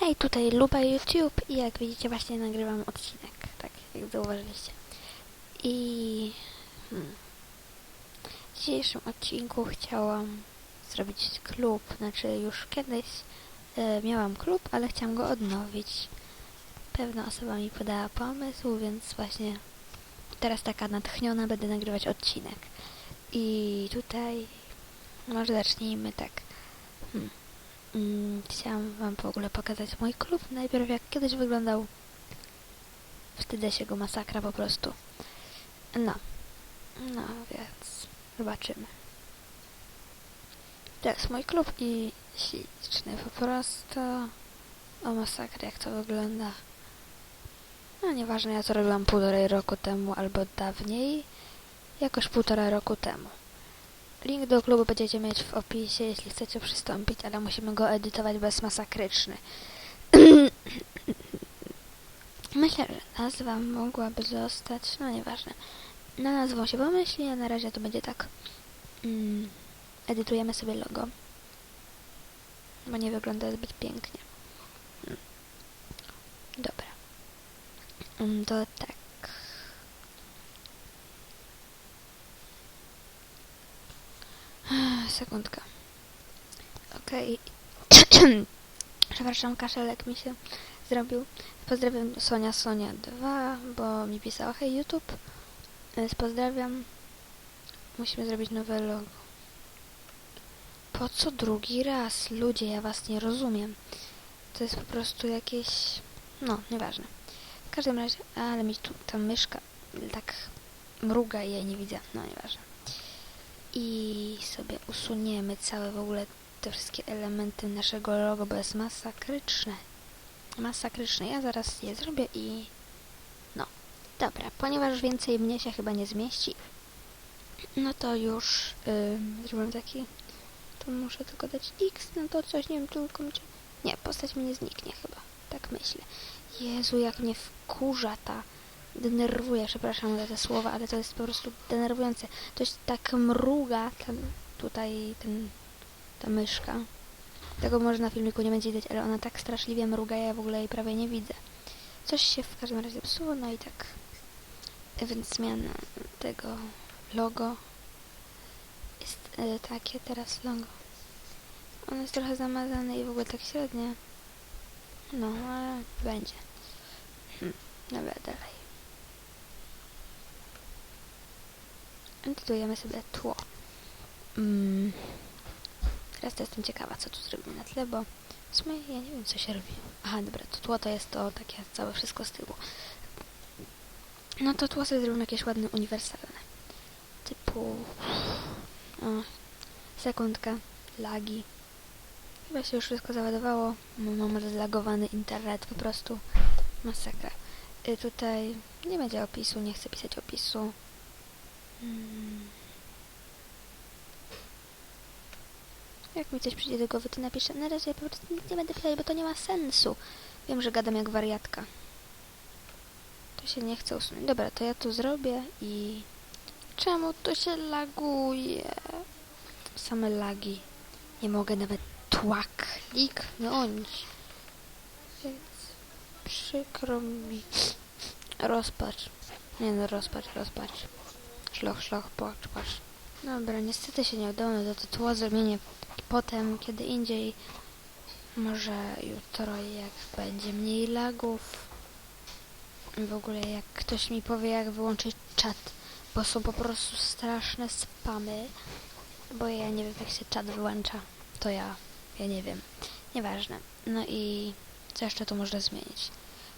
Hej, tutaj Luba YouTube i jak widzicie właśnie nagrywam odcinek, tak jak zauważyliście. I hmm, w dzisiejszym odcinku chciałam zrobić klub, znaczy już kiedyś e, miałam klub, ale chciałam go odnowić. Pewna osoba mi podała pomysł, więc właśnie teraz taka natchniona będę nagrywać odcinek. I tutaj może zacznijmy tak. Hmm. Mm, chciałam wam w ogóle pokazać mój klub. Najpierw jak kiedyś wyglądał. Wstydzę się go masakra po prostu. No. No, więc zobaczymy. To jest mój klub i śliczny po prostu. O masakra jak to wygląda. No nieważne, ja to robiłam półtorej roku temu albo dawniej. Jakoś półtora roku temu. Link do klubu będziecie mieć w opisie, jeśli chcecie przystąpić, ale musimy go edytować bez masakryczny. Myślę, że nazwa mogłaby zostać, no nieważne. Na nazwą się pomyśli, a na razie to będzie tak. Mm, edytujemy sobie logo. Bo nie wygląda zbyt pięknie. Dobra. Mm, to tak. Sekundka. Okej. Przepraszam, kaszelek mi się zrobił. Pozdrawiam Sonia Sonia 2, bo mi pisała hej YouTube. Więc pozdrawiam. Musimy zrobić nowe logo. Po co drugi raz? Ludzie, ja was nie rozumiem. To jest po prostu jakieś... No, nieważne. W każdym razie, ale mi tu ta myszka tak mruga i ja nie widzę. No, nieważne i sobie usuniemy całe w ogóle te wszystkie elementy naszego logo, bo jest masakryczne. Masakryczne. Ja zaraz je zrobię i... No. Dobra, ponieważ więcej mnie się chyba nie zmieści, no to już yy, zrobiłem taki... To muszę tylko dać X, no to coś, nie wiem, tylko... Nie, postać mi nie zniknie chyba. Tak myślę. Jezu, jak mnie wkurza ta denerwuje, przepraszam za te słowa, ale to jest po prostu denerwujące. Coś tak mruga ten, tutaj ten, ta myszka. Tego może na filmiku nie będzie widać, ale ona tak straszliwie mruga, ja w ogóle jej prawie nie widzę. Coś się w każdym razie psuło, no i tak. Więc zmiana tego logo jest e, takie teraz logo. Ono jest trochę zamazane i w ogóle tak średnie. No, ale będzie. Hm, dobra, dalej. Edytujemy sobie tło. Mm. Teraz to jestem ciekawa, co tu zrobimy na tle, bo w sumie ja nie wiem, co się robi. Aha, dobra, to tło to jest to takie całe wszystko z tyłu. No to tło sobie zrobimy jakieś ładne, uniwersalne. Typu... O, sekundka, lagi. Chyba się już wszystko załadowało. Mam zlagowany internet, po prostu masakra. Y, tutaj nie będzie opisu, nie chcę pisać opisu. Hmm. Jak mi coś przyjdzie do głowy, to napiszę. Na razie po prostu nic nie będę pisać, bo to nie ma sensu. Wiem, że gadam jak wariatka. To się nie chce usunąć. Dobra, to ja to zrobię i... Czemu to się laguje? Same lagi. Nie mogę nawet tła kliknąć. Więc przykro mi. Rozpacz. Nie no, rozpacz, rozpacz. Szloch, szloch, płacz. Dobra, niestety się nie udało, no to tło zmienię potem, kiedy indziej. Może jutro, jak będzie mniej lagów. W ogóle, jak ktoś mi powie, jak wyłączyć czat, bo są po prostu straszne spamy. Bo ja nie wiem, jak się czat wyłącza. To ja, ja nie wiem. Nieważne. No i co jeszcze tu można zmienić?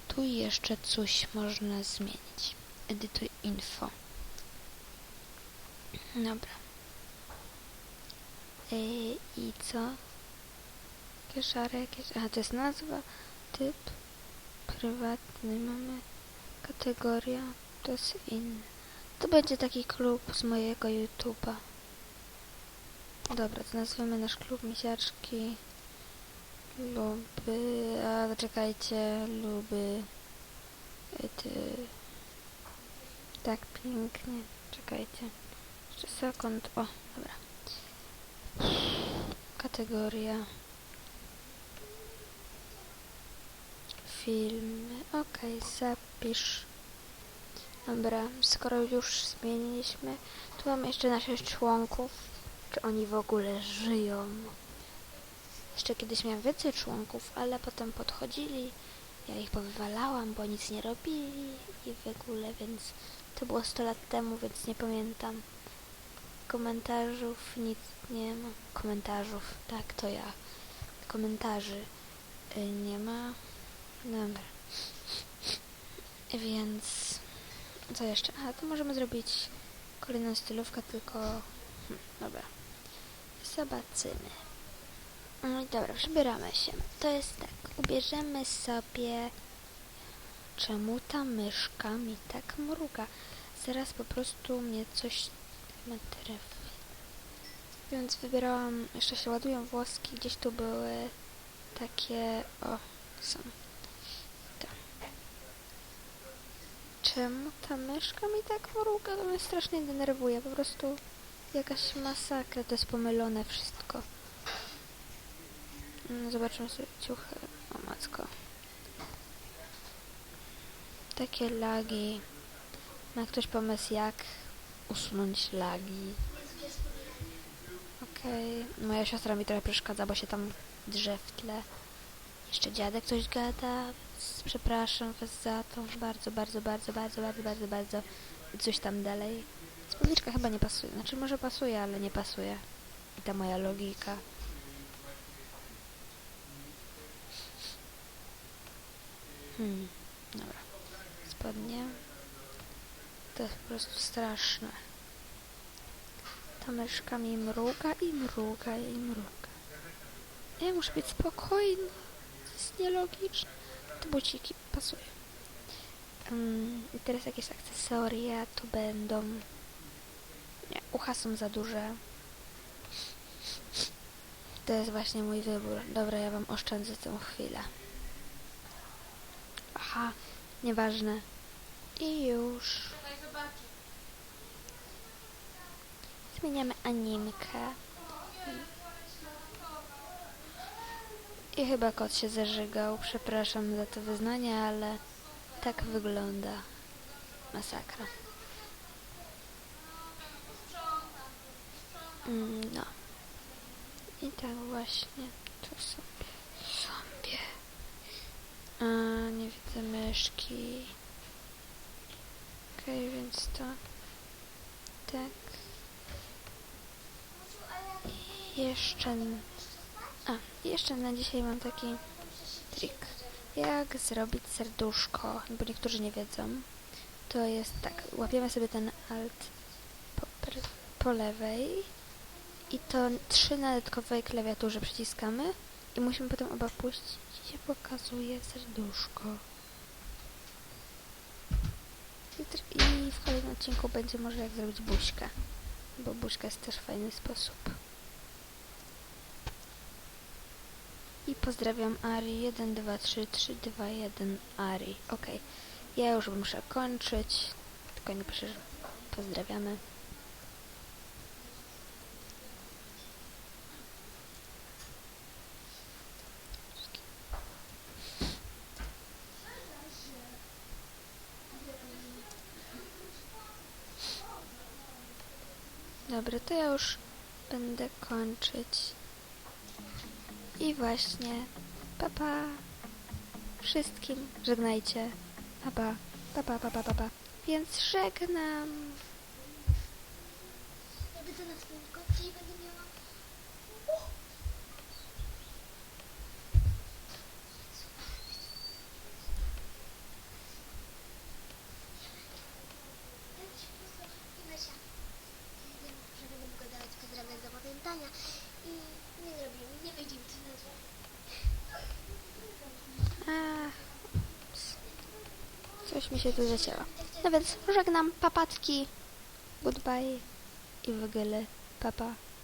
Tu jeszcze coś można zmienić. Edytuj info. Dobra. Yy, I co? Kieszary jakieś... Aha, to jest nazwa, typ, prywatny mamy, kategoria, to jest inny. To będzie taki klub z mojego YouTube'a. Dobra, to nazwiemy nasz klub misiaczki. Luby... A, zaczekajcie, luby... Ty... Tak pięknie. Czekajcie. Sekund. O, dobra. Kategoria. filmy. Okej, zapisz. Dobra, skoro już zmieniliśmy, tu mamy jeszcze naszych członków. Czy oni w ogóle żyją? Jeszcze kiedyś miałem więcej członków, ale potem podchodzili. Ja ich powywalałam, bo nic nie robili i w ogóle, więc to było 100 lat temu, więc nie pamiętam. Komentarzów nic nie ma. Komentarzów, tak, to ja. Komentarzy y, nie ma. Dobra. Więc co jeszcze? A, to możemy zrobić kolejną stylówkę, tylko... Hm, dobra. Zobaczymy. No i dobra, przybieramy się. To jest tak, ubierzemy sobie... Czemu ta myszka mi tak mruga? Zaraz po prostu mnie coś Więc wybierałam, jeszcze się ładują włoski, gdzieś tu były takie... O, są. To. Czemu ta myszka mi tak mruga? To mnie strasznie denerwuje, po prostu jakaś masakra, to jest pomylone wszystko. No, Zobaczmy sobie ciuchy. O matko. Takie lagi. Ma ktoś pomysł jak usunąć lagi? Okej. Moja siostra mi trochę przeszkadza, bo się tam drze w tle. Jeszcze dziadek coś gada, przepraszam was za to. Bardzo, bardzo, bardzo, bardzo, bardzo, bardzo, bardzo. Coś tam dalej. Spódniczka chyba nie pasuje. Znaczy może pasuje, ale nie pasuje. I ta moja logika. Hmm, dobra. Spodnie. To jest po prostu straszne. Ta myszka mi mruga i mruga i mruga. Ja muszę być spokojna. To jest nielogiczne. Te buciki pasują. Um, I teraz jakieś akcesoria tu będą. Nie, ucha są za duże. To jest właśnie mój wybór. Dobra, ja wam oszczędzę tę chwilę. Aha, nieważne. I już. Zmieniamy animkę. I chyba kot się zażygał. Przepraszam za to wyznanie, ale tak wygląda. Masakra. Mm, No. I tak właśnie to sobie, sobie. A, nie widzę myszki. Okej, więc to tak. Jeszcze... A, jeszcze na dzisiaj mam taki trik. Jak zrobić serduszko, bo niektórzy nie wiedzą. To jest tak, łapiemy sobie ten alt po, po lewej i to trzy na dodatkowej klawiaturze przyciskamy i musimy potem oba puścić i się pokazuje serduszko. I w kolejnym odcinku będzie może jak zrobić buźkę, bo buźka jest też fajny sposób. I pozdrawiam Ari 1, 2, 3, 3, 2, 1 Ari. Ok, ja już muszę kończyć, tylko nie piszę, pozdrawiamy. Dobra, to ja już będę kończyć. I właśnie, papa wszystkim, żegnajcie. Papa, papa, papa, papa. Więc żegnam. Ja będę na i będę miała... Ja ci po prostu Inesia. Ja wiem, że będę mogła dawać pozdrawiam do pamiętania i nie zrobimy, nie wyjdzie mi to na złe. A, coś mi się tu zacięło. No więc żegnam, papatki. Goodbye. I w ogóle, papa.